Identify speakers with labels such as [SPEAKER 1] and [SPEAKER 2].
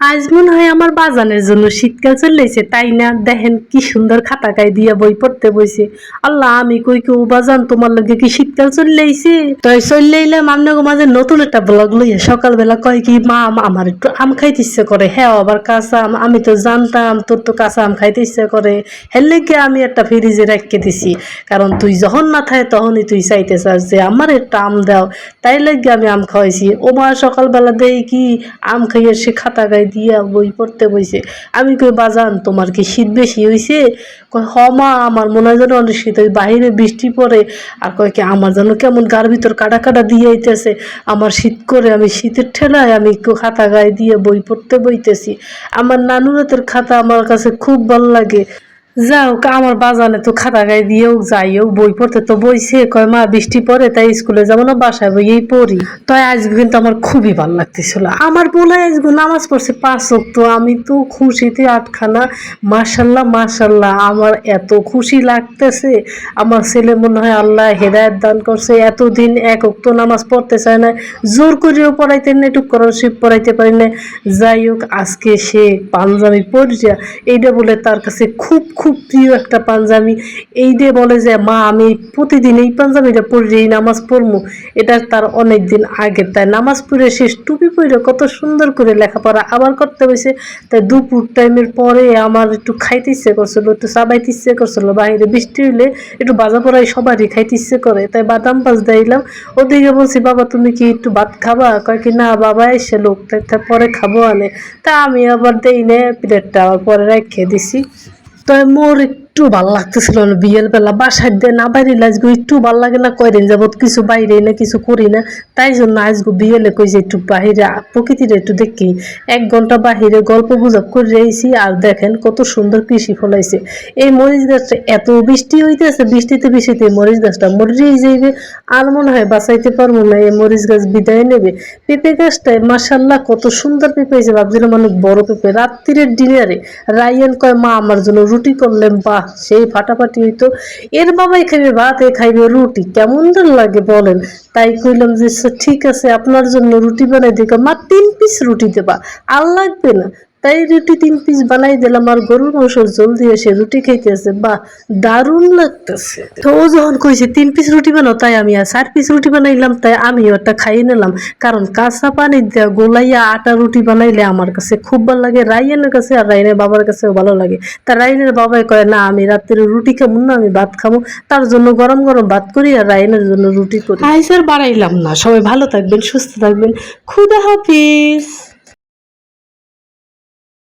[SPEAKER 1] আজ মনে হয় আমার বাজানের জন্য শীতকাল চলেছে তাই না? দেখেন কি সুন্দর খাতা গায়ে দিয়া বই পড়তে বইছে। আল্লাহ, আমি কই কেউ বাজান, তোমার লগে কি শীতকাল চলেছে তাই চলে এলাম আপনাকে মাঝে নতুন একটা ব্লগ লইয়া সকালবেলা কয় কি, মা আম- আমার একটু আম খাইতে ইচ্ছে করে। হ্যাঁ আবার কাঁচা আম, আমি তো জানতাম, তোর তো কাঁচা আম খাইতে ইচ্ছে করে। হের লেগে আমি একটা ফ্রিজে রেখে দিছি। কারণ তুই যখন না থাকে তখনই তুই চাইতে চাস যে, আমার একটা আম দাও। তাই লাগে আমি আম খাওয়াইছি। ও মা, সকালবেলা দেই কি, আম খাইয়ে সে খাতা গায়ে দিয়া বই পড়তে বইছে। আমি কই, বাজান, তোমার কি শীত বেশি হয়েছে কয়, হ মা, আমার মনে হয় যেন অনেক শীত। ওই বাহিরে বৃষ্টি পড়ে। আর কয় কি, আমার যেন কেমন গার ভিতর কাটা কাটা দিয়ে আইতেছে। আমার শীত করে আমি শীতের ঠেলায় আমি খাতা গায়ে দিয়ে বই পড়তে বইতেছি। আমার নানুরাতের খাতা আমার কাছে খুব ভালো লাগে। যাও আমার বাজানে তো খাতা গায়ে দিয়েও যাইও, বই পড়তে তো বইছে, কয়, মা, বৃষ্টি পড়ে, তাই স্কুলে যাব না, বাসায় বইয়েই পড়ি। তাই আজকে কিন্তু আমার খুবই ভালো লাগতেছিল। আমার বলে আজকে নামাজ পড়ছে পাঁচ তো আমি তো খুশিতে আটখানা, মাশাল্লাহ মাশাল্লাহ, আমার এত খুশি লাগতেছে। আমার ছেলে মনে হয় আল্লাহ হেদায়ত দান করছে, এতদিন এক অক্ত নামাজ পড়তে চায় না জোর করেও পড়াইতে না একটু করণ শিব পড়াইতে পারি না যাই হোক, আজকে সে পাঞ্জাবি পড়ছে এইটা বলে তার কাছে খুব খুব প্রিয় একটা পাঞ্জাবি। এই দিয়ে বলে যে, মা, আমি প্রতিদিন এই পাঞ্জাবিটা পড়ি এই নামাজ পড়ব এটা তার অনেক দিন আগের তাই নামাজ পড়ে শেষ, টুপি পরে কত সুন্দর করে লেখাপড়া আবার করতে হয়েছে তাই দুপুর টাইমের পরে আমার একটু খাইতে ইচ্ছে করছিল, একটু চাবাইতে ইচ্ছে করছিল বাইরে বৃষ্টি হইলে একটু বাজা পড়াই সবারই খাইতে ইচ্ছে করে। তাই বাদাম পাস দিলাম ওদিকে বলছি, বাবা, তুমি কি একটু ভাত খাবা? কয় কি, না, বাবা, এসে লোক, তাই পরে খাব আনে। তা আমি আবার দেই নে, প্লেটটা আবার পরে রেখে দিছি। তো মোর একটু ভালো লাগতেছিল বিয়ের বেলা বাসায় দিয়ে না বাইরে আজকে একটু ভালো লাগে না, কয়দিন যাবত কিছু বাইরে না, কিছু করি না, তাই জন্য আজকে বিয়েলে কই যে একটু বাহিরে, প্রকৃতির একটু দেখি। এক ঘণ্টা বাহিরে গল্প গুজব করে রয়েছি আর দেখেন কত সুন্দর কৃষি ফলাইছে। এই মরিচ গাছটা এত বৃষ্টি হইতেছে, বৃষ্টিতে বৃষ্টিতে মরিচ গাছটা মরিচই যাইবে, আর মনে হয় বাঁচাইতে পারব না, এই মরিচ গাছ বিদায় নেবে। পেঁপে গাছটায় মাসাল্লাহ কত সুন্দর পেঁপে হয়েছে ভাবছিলাম অনেক বড় পেঁপে। রাত্রিরের ডিনারে রাইয়ান কয়, মা, আমার জন্য রুটি করলেন, বাহ সেই ফাটাফাটি হইতো। এর বাবাই খাইবে ভাত এ খাইবে রুটি কেমন লাগে বলেন। তাই কইলাম যে "আচ্ছা, ঠিক আছে আপনার জন্য রুটি বানাই দিকে মা তিন পিস রুটি দেবা আর লাগবে না। তাই রুটি তিন পিস বানাই দিলাম আর গরুর মাংস জল দিয়ে সে রুটি খাইতেছে। বাহ, দারুণ লাগতেছে। তো ও যখন কইছে তিন পিস রুটি বানাও, তাই আমি আর চার পিস রুটি বানাইলাম, তাই আমিও একটা খাইয়ে নিলাম। কারণ কাঁচা পানি দেওয়া গোলাইয়া আটা রুটি বানাইলে আমার কাছে খুব ভালো লাগে, রাইয়ানের কাছে আর রাইনের বাবার কাছেও ভালো লাগে। তা রাইনের বাবাই কয়, না, আমি রাত্রে রুটি খাব না, আমি ভাত খাব তার জন্য গরম গরম ভাত করি আর রাইনের জন্য রুটি করি। আইসার বাড়াইলাম না। সবাই ভালো থাকবেন, সুস্থ থাকবেন। খুদা হাফিজ।